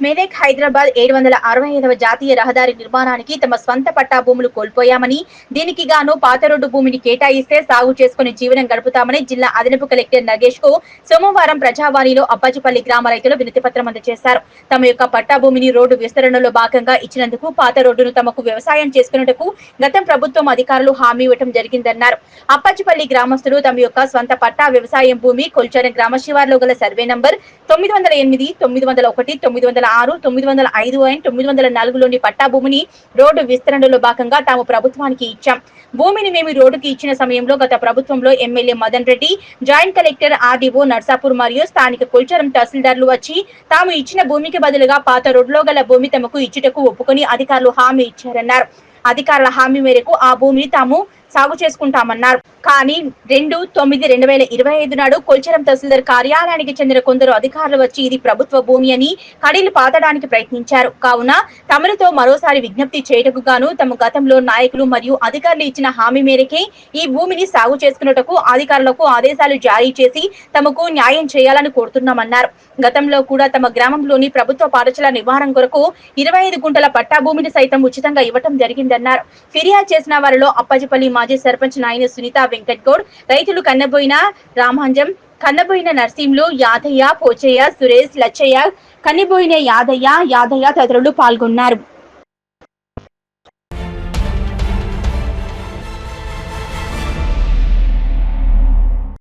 మెదక్ హైదరాబాద్ ఏడు వందల అరవై ఐదవ జాతీయ రహదారి నిర్మాణానికి తమ స్వంత పట్టా భూములు కోల్పోయామని దీనికి గాను పాత రోడ్డు భూమిని కేటాయిస్తే సాగు చేసుకుని జీవనం గడుపుతామని జిల్లా అదనపు కలెక్టర్ నగేష్కు సోమవారం ప్రజావాణిలో అబ్బాజిపల్లి గ్రామ రైతులు వినతిపత్రం అందజేశారు. తమ యొక్క పట్టా భూమిని రోడ్డు విస్తరణలో భాగంగా ఇచ్చినందుకు పాత రోడ్డును తమకు వ్యవసాయం చేసుకున్నట్టుకు గతం ప్రభుత్వం అధికారులు హామీ ఇవ్వటం జరిగిందన్నారు. అప్పాజిపల్లి గ్రామస్తులు తమ యొక్క స్వంత పట్టా వ్యవసాయం భూమి కొల్చారం గ్రామ శివార్లో గల సర్వే నంబర్ తొమ్మిది వందల ఎనిమిది తొమ్మిది వందల ఒకటి తొమ్మిది వందల ఆరు తొమ్మిది వందల ఐదు అండ్ తొమ్మిది వందల నాలుగులోని పట్టా భూమిని రోడ్డు విస్తరణలో భాగంగా తాము ప్రభుత్వానికి ఇచ్చాం. భూమిని మేము రోడ్డుకి ఇచ్చిన సమయంలో గత ప్రభుత్వంలో MLA Madan Reddy joint collector RDO Narsapur మరియు స్థానిక కుల్చరం తహసీల్దార్లు వచ్చి తాము ఇచ్చిన భూమికి బదులుగా పాత రోడ్లో గల భూమి తమకు ఇచ్చుటకు ఒప్పుకొని అధికారులు హామీ ఇచ్చారన్నారు. అధికారుల హామీ మేరకు ఆ భూమిని తాము సాగు చేసుకుంటామన్నారు. కానీ రెండు తొమ్మిది రెండు వేల ఇరవై ఐదు నాడు కొల్చరం తహసీల్దార్ కార్యాలయానికి చెందిన కొందరు అధికారులు వచ్చి ఇది ప్రభుత్వ భూమి అని కడీలు పాతడానికి ప్రయత్నించారు. కావున తమలతో మరోసారి విజ్ఞప్తి చేయటకు గాను తమ గతంలో నాయకులు మరియు అధికారులు ఇచ్చిన హామీ మేరకే ఈ భూమిని సాగు చేసుకున్నటకు అధికారులకు ఆదేశాలు జారీ చేసి తమకు న్యాయం చేయాలని కోరుతున్నామన్నారు. గతంలో కూడా తమ గ్రామంలోని ప్రభుత్వ పాఠశాల నివారణ కొరకు ఇరవై ఐదు గుంటల పట్టా భూమిని సైతం ఉచితంగా ఇవ్వటం జరిగిందన్నారు. ఫిర్యాదు చేసిన వారిలో అప్పజపల్లి మాజీ సర్పంచ్ నాయన సునీత వెంకట్ గౌడ్ రైతులు కన్నబోయిన రామాంజం కన్నబోయిన నర్సింలు యాదయ్య పోచయ్య సురేష్ లచ్చయ్య కన్నబోయిన యాదయ్య యాదయ్య తదితరులు పాల్గొన్నారు.